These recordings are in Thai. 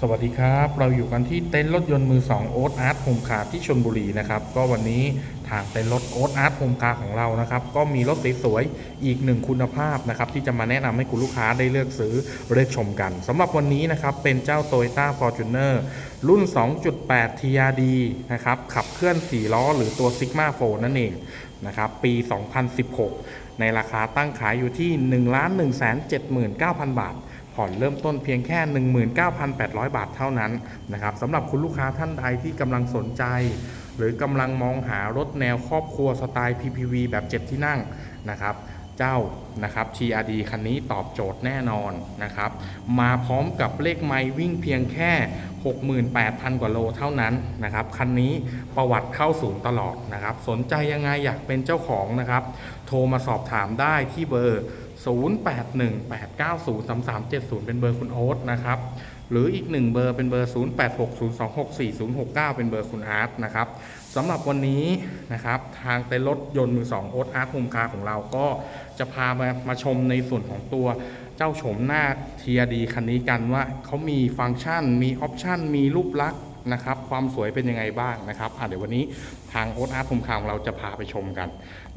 สวัสดีครับ เราอยู่กันที่เต็นท์รถยนต์มือ2โอ๊ตอาร์ตโฮมคาร์ที่ชนบุรีนะครับ ก็วันนี้ทางเต็นท์รถโอ๊ตอาร์ตโฮมคาร์ของเรานะครับ ก็มีรถสวยๆอีกหนึ่งคุณภาพนะครับ ที่จะมาแนะนำให้คุณลูกค้าได้เลือกซื้อเลือกชมกันสำหรับวันนี้นะครับ เป็นเจ้า Toyota Fortuner รุ่น 2.8 TRD นะครับ ขับเคลื่อน 4 ล้อ หรือตัว Sigma 4นั่นเองนะครับ ปี 2016 ในราคาตั้งขายอยู่ที่ 1 1 7 9 0 0 0 บาท ผ่อนเริ่มต้นเพียงแค่ 19,800 บาทเท่านั้นนะครับสำหรับคุณลูกค้าท่านใดที่กำลังสนใจ หรือกำลังมองหารถแนวครอบครัวสไตล์ PPV แบบ 7 ที่นั่งนะครับเจ้านะครับ TRD คันนี้ตอบโจทย์แน่นอนนะครับ มาพร้อมกับเลขไมล์วิ่งเพียงแค่ 68,000 กว่าโลเท่านั้นนะครับ คันนี้ประวัติเข้าศูนย์ตลอดนะครับ สนใจยังไงอยากเป็นเจ้าของนะครับ โทรมาสอบถามได้ที่เบอร์ 0818903370 เป็นเบอร์คุณโอ๊ตนะครับ หรืออีกหนึ่งเบอร์เป็นเบอร์ 0860264069 เป็นเบอร์คุณอาร์ตนะครับสำหรับวันนี้นะครับทางเต็นรถยนต์มือ2โอ๊ตอาร์ตโฮมคาของเราก็จะพามามาชมในส่วนของตัวเจ้าโฉมหน้า TRD คันนี้กันว่าเขามีฟังก์ชัน มีออปชันมีรูปลักษณ์นะครับความสวยเป็นยังไงบ้างนะครับเดี๋ยววันนี้ทางโอ๊ตอาร์ตโฮมคาของเราจะพาไปชมกัน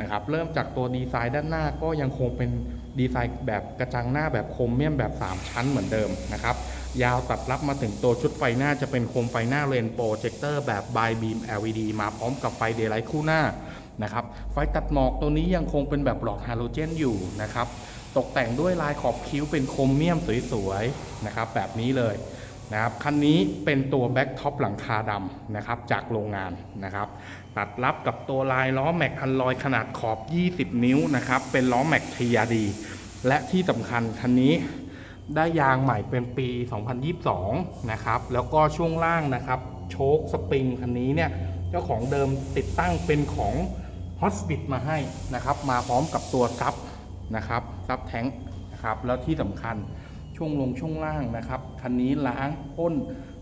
นะครับเริ่มจากตัวดีไซน์ด้านหน้าก็ยังคงเป็น ดีไซน์แบบกระจังหน้าแบบโครเมียมแบบ 3 ชั้นเหมือนเดิมนะครับยาวตัดรับมาถึงตัวชุดไฟหน้าจะเป็นโคมไฟหน้าเลนโปรเจคเตอร์แบบบายบีม LED มาพร้อมกับไฟเดย์ไลท์คู่หน้านะครับไฟตัดหมอกตัวนี้ยังคงเป็นแบบหลอดฮาโลเจนอยู่นะครับตกแต่งด้วยลายขอบคิ้วเป็นโครเมียมสวยๆนะครับแบบนี้เลย นะครับคันนี้เป็นตัวแบ็กท็อปหลังคาดำนะครับจากโรงงานนะครับตัดรับกับตัวลายล้อแม็กอันลอยขนาดขอบ 20 นิ้วนะครับเป็นล้อแม็กทียดี และที่สำคัญคันนี้ได้ยางใหม่เป็นปี 2022 นะครับ แล้วก็ช่วงล่างนะครับ โชคสปริงคันนี้เนี่ย เจ้าของเดิมติดตั้งเป็นของ h o s p i t มาให้นะครับ มาพร้อมกับตัวซับนะครับซับแท้งนะครับ แล้วที่สำคัญ ช่วงลงช่วงล่างนะครับ คันนี้ล้างพ่น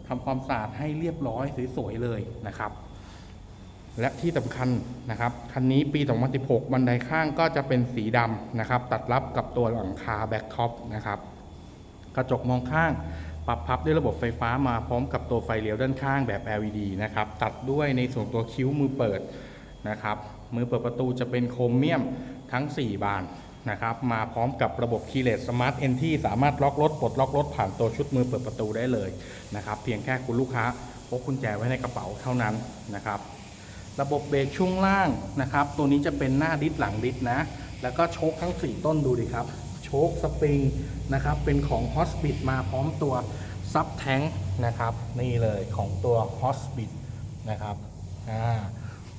ทำความสะอาดให้เรียบร้อยสวยๆเลยนะครับ และที่สำคัญนะครับ คันนี้ปี 2016 บันไดข้างก็จะเป็นสีดำนะครับ ตัดรับกับตัวหลังคาแบ็คท็อปนะครับ กระจกมองข้างปรับพับด้วยระบบไฟฟ้ามาพร้อมกับตัวไฟเลี้ยวด้านข้างแบบ LED นะครับ ตัดด้วยในส่วนตัวคิ้วมือเปิดนะครับ มือเปิดประตูจะเป็นโครเมียมทั้ง 4 บาน นะครับมาพร้อมกับระบบคีย์เลสสมาร์ทเอนที่สามารถล็อกรถปลดล็อกรถผ่านตัวชุดมือเปิดประตูได้เลยนะครับเพียงแค่คุณลูกค้าพกกุญแจไว้ในกระเป๋าเท่านั้นนะครับระบบเบรกช่วงล่างนะครับ ตัวนี้จะเป็นหน้าดิสหลังดิสนะ แล้วก็โชคทั้ง 4 ต้นดูดิครับ โชคสปริงนะครับ เป็นของ h o s p i t มาพร้อมตัวซับแท้งนะครับ นี่เลยของตัว h o s p i t นะครับอ่า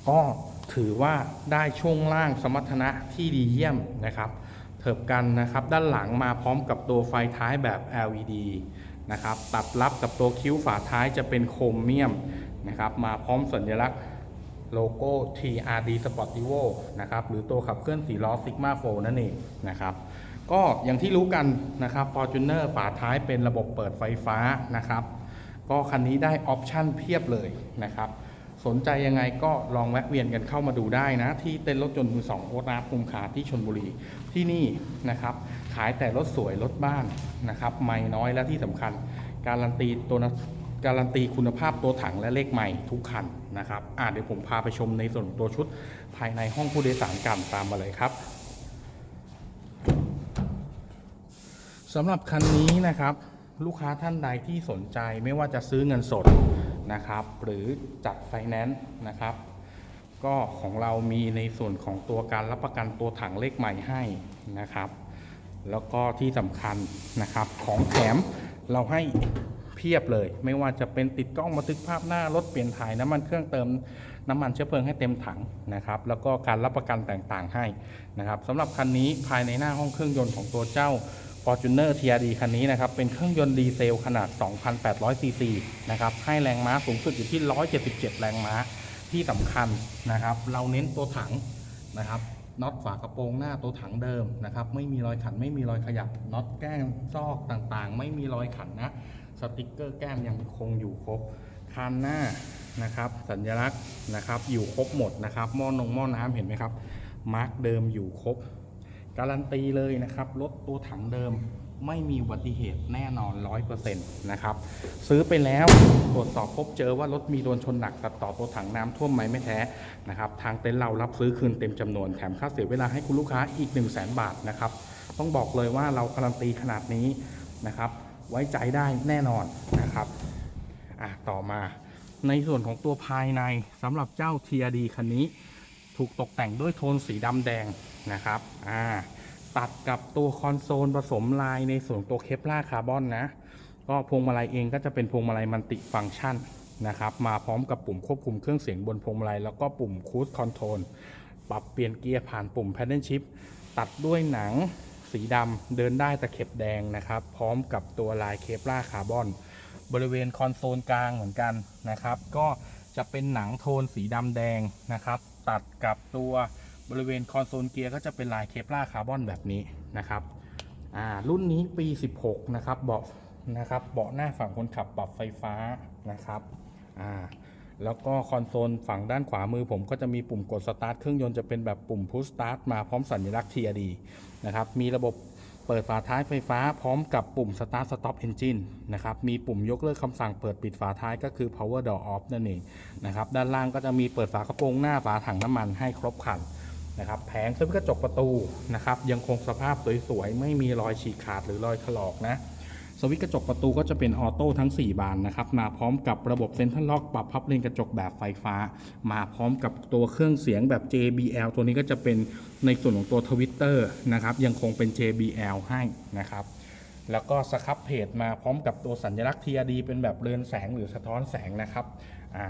ก็ ถือว่าได้ช่วงล่างสมรรถนะที่ดีเยี่ยมนะครับ เถิบกันนะครับด้านหลังมาพร้อมกับตัวไฟท้ายแบบ LED นะครับตัดรับกับตัวคิ้วฝาท้ายจะเป็นโครเมียมนะครับมาพร้อมสัญลักษณ์โลโก้ TRD Sportivo นะครับหรือตัวขับเคลื่อนสีล้อ Sigma 4นั่นเองนะครับก็อย่างที่รู้กันนะครับ Fortuner ฝาท้ายเป็นระบบเปิดไฟฟ้านะครับ ก็คันนี้ได้ออปชั่นเพียบเลยนะครับ สนใจยังไงก็ลองแวะเวียนกันเข้ามาดูได้นะ ที่เต้นรถยนต์มือสองโอตนาภูมิคาที่ชนบุรีที่นี่นะครับขายแต่รถสวยรถบ้านนะครับไม่น้อยและที่สำคัญ การันตีตัวนะการันตีคุณภาพตัวถังและเลขใหม่ทุกคันนะครับอ่าเดี๋ยวผมพาไปชมในส่วนของตัวชุดภายในห้องผู้โดยสารกันตามมาเลยครับสำหรับคันนี้นะครับลูกค้าท่านใดที่สนใจไม่ว่าจะซื้อเงินสด นะครับ หรือจัดไฟแนนซ์นะครับ ก็ของเรามีในส่วนของตัวการรับประกันตัวถังเลขใหม่ให้นะครับ แล้วก็ที่สำคัญนะครับของแถมเราให้เพียบเลย ไม่ว่าจะเป็นติดกล้องบันทึกภาพหน้ารถเปลี่ยนถ่ายน้ำมันเครื่องเติมน้ำมันเชื้อเพลิงให้เต็มถังนะครับ แล้วก็การรับประกันต่างๆให้นะครับสำหรับคันนี้ภายในหน้าห้องเครื่องยนต์ของตัวเจ้า Fortuner TRD คันนี้นะครับ เป็นเครื่องยนต์ดีเซลขนาด 2,800 ซีซีนะครับ ให้แรงม้าสูงสุดอยู่ที่ 177 แรงม้า ที่สำคัญนะครับ เราเน้นตัวถังนะครับ น็อตฝากระโปรงหน้าตัวถังเดิมนะครับ ไม่มีรอยขัน ไม่มีรอยขยับ น็อตแก้มซอกต่างๆ ไม่มีรอยขันนะ สติกเกอร์แก้มยังคงอยู่ครบ คานหน้านะครับ สัญลักษณ์นะครับ อยู่ครบหมดนะครับ หม้อนงหม้อน้ำเห็นไหมครับ มาร์กเดิมอยู่ครบ การันตีเลยนะครับรถตัวถังเดิมไม่มีอุบัติเหตุแน่นอน 100%นะครับ ซื้อไปแล้วตรวจสอบพบเจอว่ารถมีโดนชนหนักตัดต่อตัวถังน้ำท่วมไหมไม่แท้นะครับ ทางเต็นท์เรารับซื้อคืนเต็มจำนวนแถมค่าเสียเวลาให้คุณลูกค้าอีก 1 0 0 0 0แบาทนะครับ ต้องบอกเลยว่าเราการันตีขนาดนี้นะครับ ไว้ใจได้แน่นอนนะครับอะต่อมาในส่วนของตัวภายในสำหรับเจ้า TRD คันนี้ ถูกตกแต่งด้วยโทนสีดำแดง นะครับอ่าตัดกับตัวคอนโซลผสมลายในส่วนตัวเคปลาคาร์บอนนะ ก็พวงมาลัยเองก็จะเป็นพวงมาลัยมัลติฟังก์ชันนะครับมาพร้อมกับปุ่มควบคุมเครื่องเสียงบนพวงมาลัยแล้วก็ปุ่มคู i คอนโทรลปรับเปลี่ยนเกียร์ผ่านปุ่ม Paddle Shift ตัดด้วยหนังสีดำเดินได้ตะเข็บแดงนะครับ พร้อมกับตัวลายเคปลาคาร์บอน บริเวณคอนโซลกลางเหมือนกันนะครับ ก็จะเป็นหนังโทนสีดำแดงนะครับ ตัดกับตัว บริเวณคอนโซลเกียร์ก็จะเป็นลายเคปลาคาร์บอนแบบนี้นะครับอ่ารุ่นนี้ปี 16 นะครับเบาะนะครับเบาะหน้าฝั่งคนขับปรับไฟฟ้านะครับอ่าแล้วก็คอนโซลฝั่งด้านขวามือผมก็จะมีปุ่มกดสตาร์ทเครื่องยนต์จะเป็นแบบปุ่มพุชสตาร์ทมาพร้อมสัญลักษณ์ TRD นะครับมีระบบเปิดฝาท้ายไฟฟ้าพร้อมกับปุ่ม Start Stop Engine นะครับ มีปุ่มยกเลิกคำสั่งเปิดปิดฝาท้ายก็คือ Power Door Off นั่นเองนะครับ ด้านล่างก็จะมีเปิดฝากระโปรงหน้าฝาถังน้ำมันให้ครบครัน นะครับแผงซึ่งกระจกประตูนะครับยังคงสภาพสวยๆไม่มีรอยฉีกขาดหรือรอยถลอกนะสวิตช์กระจกประตูก็จะเป็นออโต้ทั้ง 4 บานนะครับมาพร้อมกับระบบเซ็นทรัลล็อกปรับพับเลนกระจกแบบไฟฟ้า มาพร้อมกับตัวเครื่องเสียงแบบ JBL ตัวนี้ก็จะเป็นในส่วนของตัวทวิตเตอร์นะครับยังคงเป็น JBL ให้นะครับแล้วก็สครับเพจมาพร้อมกับตัวสัญลักษณ์ TRD เป็นแบบเรือนแสงหรือสะท้อนแสงนะครับ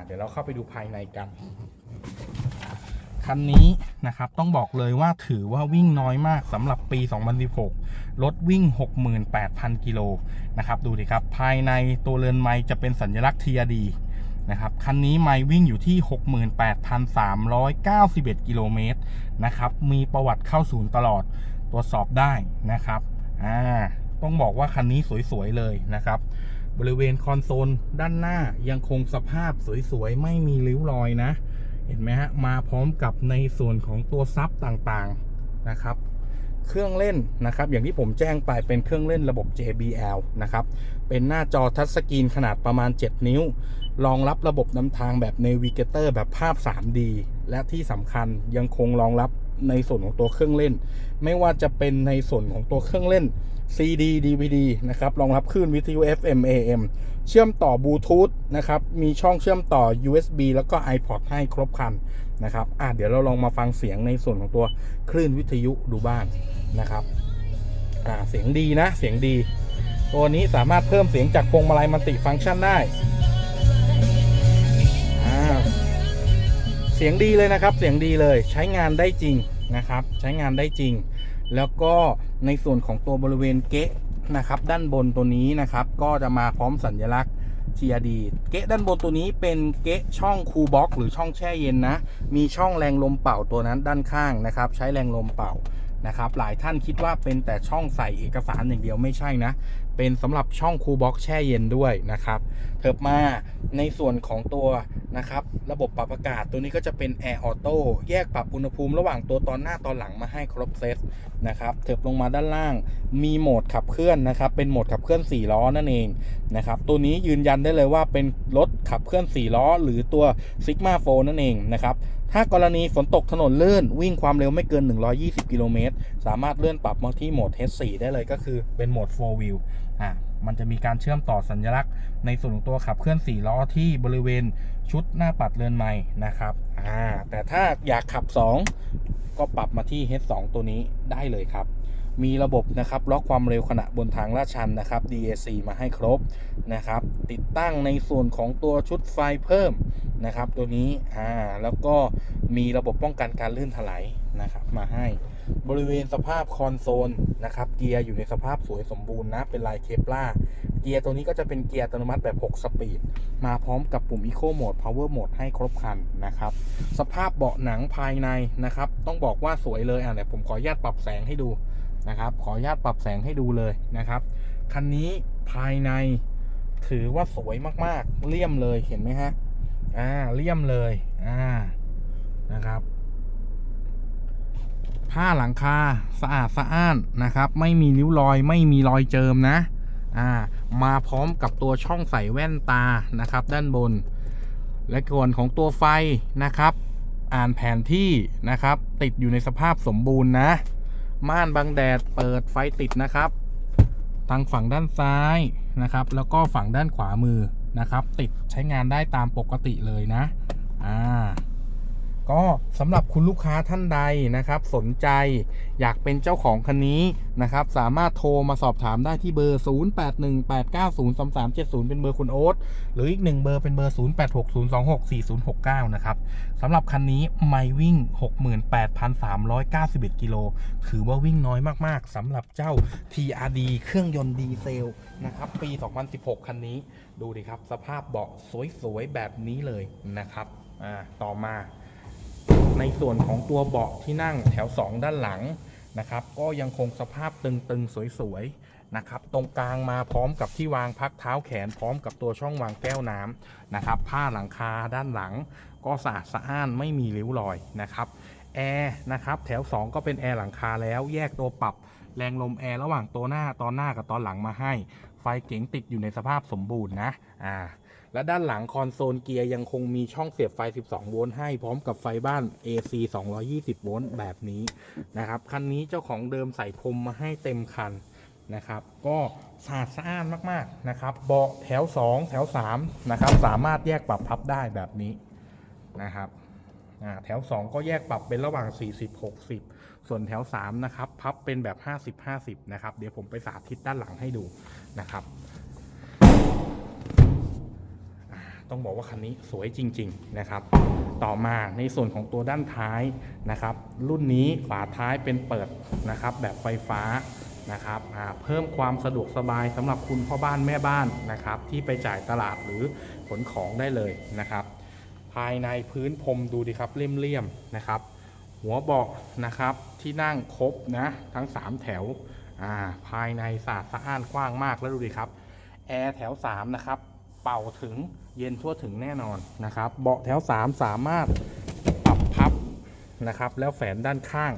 เดี๋ยวเราเข้าไปดูภายในกัน คันนี้นะครับต้องบอกเลยว่าถือว่าวิ่งน้อยมากสำหรับปี 2016 รถวิ่ง 68,000 กิโลนะครับดูดิครับภายในตัวเรือนไม้จะเป็นสัญลักษณ์ TRD นะครับคันนี้ไม้วิ่งอยู่ที่ 68,391 กิโลเมตรนะครับมีประวัติเข้าศูนย์ตลอดตรวจสอบได้นะครับอ่าต้องบอกว่าคันนี้สวยๆเลยนะครับ บริเวณคอนโซลด้านหน้ายังคงสภาพสวยๆ ไม่มีริ้วรอยนะ เห็นไหมฮะ มาพร้อมกับในส่วนของตัวซับต่างๆนะครับ เครื่องเล่นนะครับ อย่างที่ผมแจ้งไปเป็นเครื่องเล่นระบบ JBL นะครับ เป็นหน้าจอทัชสกรีนขนาดประมาณ 7 นิ้ว รองรับระบบนำทางแบบ Navigator แบบภาพ 3D และที่สำคัญยังคงรองรับ ในส่วนของตัวเครื่องเล่น ไม่ว่าจะเป็นในส่วนของตัวเครื่องเล่น CD DVD นะครับรองรับคลื่นวิทยุ FM AM เชื่อมต่อบลูทูธนะครับมีช่องเชื่อมต่อ USB แล้วก็ iPod ให้ครบครันนะครับอะเดี๋ยวเราลองมาฟังเสียงในส่วนของตัวคลื่นวิทยุดูบ้างนะครับอ่าเสียงดีนะเสียงดี ตัวนี้สามารถเพิ่มเสียงจากพวงมาลัยมัลติฟังก์ชันได้เสียงดีเลยนะครับ เสียงดีเลย ใช้งานได้จริง นะครับ ใช้งานได้จริง แล้วก็ในส่วนของตัวบริเวณเกะนะครับ ด้านบนตัวนี้นะครับ ก็จะมาพร้อมสัญลักษณ์ TRD เกะด้านบนตัวนี้เป็นเกะช่องคูลบ็อกหรือช่องแช่เย็นนะ มีช่องแรงลมเป่าตัวนั้นด้านข้างนะครับ ใช้แรงลมเป่า นะครับหลายท่านคิดว่าเป็นแต่ช่องใส่เอกสารอย่างเดียวไม่ใช่นะ เป็นสำหรับช่องคูลบ็อกแช่เย็นด้วยนะครับเถิบมาในส่วนของตัวนะครับระบบปรับอากาศตัวนี้ก็จะเป็น Air Auto แยกปรับอุณหภูมิระหว่างตัวตอนหน้าตอนหลังมาให้ครบเซตนะครับเถิบลงมาด้านล่างมีโหมดขับเคลื่อนนะครับเป็นโหมดขับเคลื่อน 4 ล้อนั่นเองนะครับตัวนี้ยืนยันได้เลยว่าเป็นรถขับเคลื่อน 4 ล้อ หรือตัว Sigma 4นั่นเองนะครับ ถ้ากรณีฝนตกถนนลื่น วิ่งความเร็วไม่เกิน 120 กิโลเมตร สามารถเลื่อนปรับมาที่โหมด H4 ได้เลยก็คือเป็นโหมด 4 wheel อะมันจะมีการเชื่อมต่อสัญลักษณ์ ในส่วนของตัวขับเคลื่อน 4 ล้อที่บริเวณชุดหน้าปัดเรือนไม้นะครับอ่าแต่ถ้าอยากขับ 2 ก็ปรับมาที่ H2 ตัวนี้ได้เลยครับ มีระบบนะครับล็อกความเร็วขณะบนทางลาดชันนะครับ DAC มาให้ครบนะครับ ติดตั้งในส่วนของตัวชุดไฟเพิ่ม นะครับ ตัวนี้อ่าแล้วก็มีระบบป้องกันการลื่นถลายนะครับมาให้บริเวณสภาพคอนโซลนะครับเกียร์อยู่ในสภาพสวยสมบูรณ์นะ เป็นลายเคปลาเกียร์ตัวนี้ก็จะเป็นเกียร์อัตโนมัติแบบ 6 สปีด มาพร้อมกับปุ่ม Eco Mode Power Mode ให้ครบคันนะครับ สภาพเบาะหนังภายในนะครับ ต้องบอกว่าสวยเลยอะเดี๋ยวผมขออนุญาตปรับแสงให้ดูนะครับ ขออนุญาตปรับแสงให้ดูเลยนะครับ คันนี้ภายในถือว่าสวยมากๆเลี่ยมเลยเห็นไหมฮะ อ่าเลี่ยมเลยอ่านะครับ ผ้าหลังคาสะอาดสะอ้านนะครับ ไม่มีริ้วรอยไม่มีรอยเจิมนะอ่ามาพร้อมกับตัวช่องใส่แว่นตานะครับ ด้านบน และส่วนของตัวไฟนะครับ อ่านแผนที่นะครับ ติดอยู่ในสภาพสมบูรณ์นะ ม่านบังแดดเปิดไฟติดนะครับทางฝั่งด้านซ้ายนะครับ แล้วก็ฝั่งด้านขวามือ นะครับ ติดใช้งานได้ตามปกติเลยนะ อ่า ก็สำหรับคุณลูกค้าท่านใดนะครับ สนใจอยากเป็นเจ้าของคันนี้นะครับ สามารถโทรมาสอบถามได้ที่เบอร์ 0818903370 เป็นเบอร์คุณโอ๊ตหรืออีกหนึ่งเบอร์เป็นเบอร์ 0860264069 นะครับสำหรับคันนี้ไม่วิ่ง 68,391 กิโลถือว่าวิ่งน้อยมากๆสำหรับเจ้า TRD เครื่องยนต์ดีเซลนะครับ ปี 2016 คันนี้ดูดิครับ สภาพเบาะสวยๆ แบบนี้เลยนะครับ อ่า ต่อมา ในส่วนของตัวเบาะที่นั่งแถว 2 ด้านหลังนะครับ ก็ยังคงสภาพตึงๆ สวยๆนะครับ ตรงกลางมาพร้อมกับที่วางพักเท้าแขนพร้อมกับตัวช่องวางแก้วน้ำนะครับ ผ้าหลังคาด้านหลัง ก็สะอาดสะอ้านไม่มีริ้วรอยนะครับแอร์นะครับแถว 2 ก็เป็นแอร์หลังคาแล้วแยกตัวปรับแรงลมแอร์ระหว่างตัวหน้าตอนหน้ากับตอนหลังมาให้ ไฟเก๋งติดอยู่ในสภาพสมบูรณ์นะอ่า และด้านหลังคอนโซลเกียร์ยังคงมีช่องเสียบไฟ 12 โวลต์ให้พร้อมกับไฟบ้าน AC 220 โวลต์แบบนี้นะครับ คันนี้เจ้าของเดิมใส่พรมมาให้เต็มคันนะครับ ก็สะอาดสะอ้านมากๆนะครับ เบาะแถว 2 แถว 3 นะครับ สามารถแยกปรับพับได้แบบนี้นะครับแถว 2 ก็แยกปรับเป็นระหว่าง 40 60 ส่วนแถว 3 นะครับ พับเป็นแบบ 50 50 นะครับ เดี๋ยวผมไปสาธิตด้านหลังให้ดูนะครับ ต้องบอกว่าคันนี้สวยจริง ๆนะครับ ต่อมาในส่วนของตัวด้านท้ายนะครับ รุ่นนี้ฝาท้ายเป็นเปิดนะครับ แบบไฟฟ้านะครับเพิ่มความสะดวกสบายสำหรับคุณพ่อบ้านแม่บ้านนะครับ ที่ไปจ่ายตลาดหรือขนของได้เลยนะครับ ภายในพื้นพรมดูดิครับเลี่ยมๆนะครับ หัวเบาะนะครับที่นั่งครบนะทั้ง 3 แถวภายในสะอาดสะอ้านกว้างมากแล้วดูดิครับแอร์แถว 3 นะครับ เป่าถึงเย็นทั่วถึงแน่นอนนะครับ เบาะแถว 3 สามารถปรับพับนะครับ แล้วแฝนด้านข้าง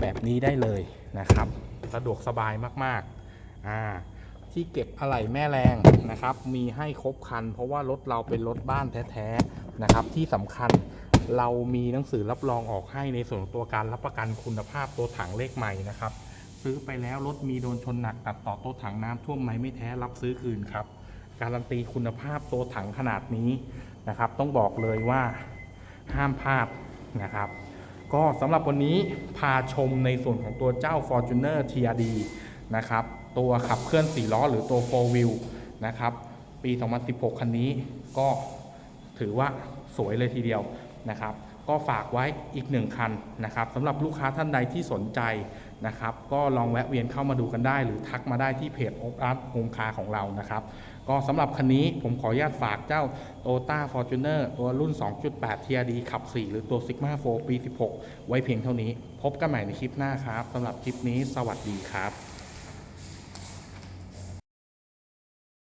แบบนี้ได้เลยนะครับ สะดวกสบายมากๆอ่าที่เก็บอะไหล่แม่แรงนะครับ มีให้ครบคัน เพราะว่ารถเราเป็นรถบ้านแท้ๆนะครับ ที่สำคัญเรามีหนังสือรับรองออกให้ในส่วนตัวการรับประกันคุณภาพตัวถังเลขใหม่นะครับ ซื้อไปแล้วรถมีโดนชนหนักตัดต่อตัวถังน้ำท่วมไหมไม่แท้รับซื้อคืนครับ การันตีคุณภาพตัวถังขนาดนี้นะครับ ต้องบอกเลยว่าห้ามพลาดนะครับ ก็สำหรับวันนี้พาชมในส่วนของตัวเจ้า Fortuner TRD นะครับ ตัวขับเคลื่อน 4 ล้อหรือตัว 4 wheel นะครับ ปี 2016 คันนี้ก็ถือว่าสวยเลยทีเดียวนะครับ ก็ฝากไว้อีกหนึ่งคันนะครับสำหรับลูกค้าท่านใดที่สนใจนะครับ ก็ลองแวะเวียนเข้ามาดูกันได้ หรือทักมาได้ที่เพจ o p Art Home Car ของเรานะครับ ก็สำหรับคันนี้ผมขออนุญาตฝากเจ้า t o t a Fortuner ตัวรุ่น 2.8 TRD ขับ 4 หรือตัว Sigma 4 ปี 16 ไว้เพียงเท่านี้ พบกันใหม่ในคลิปหน้าครับสำหรับคลิปนี้สวัสดีครับ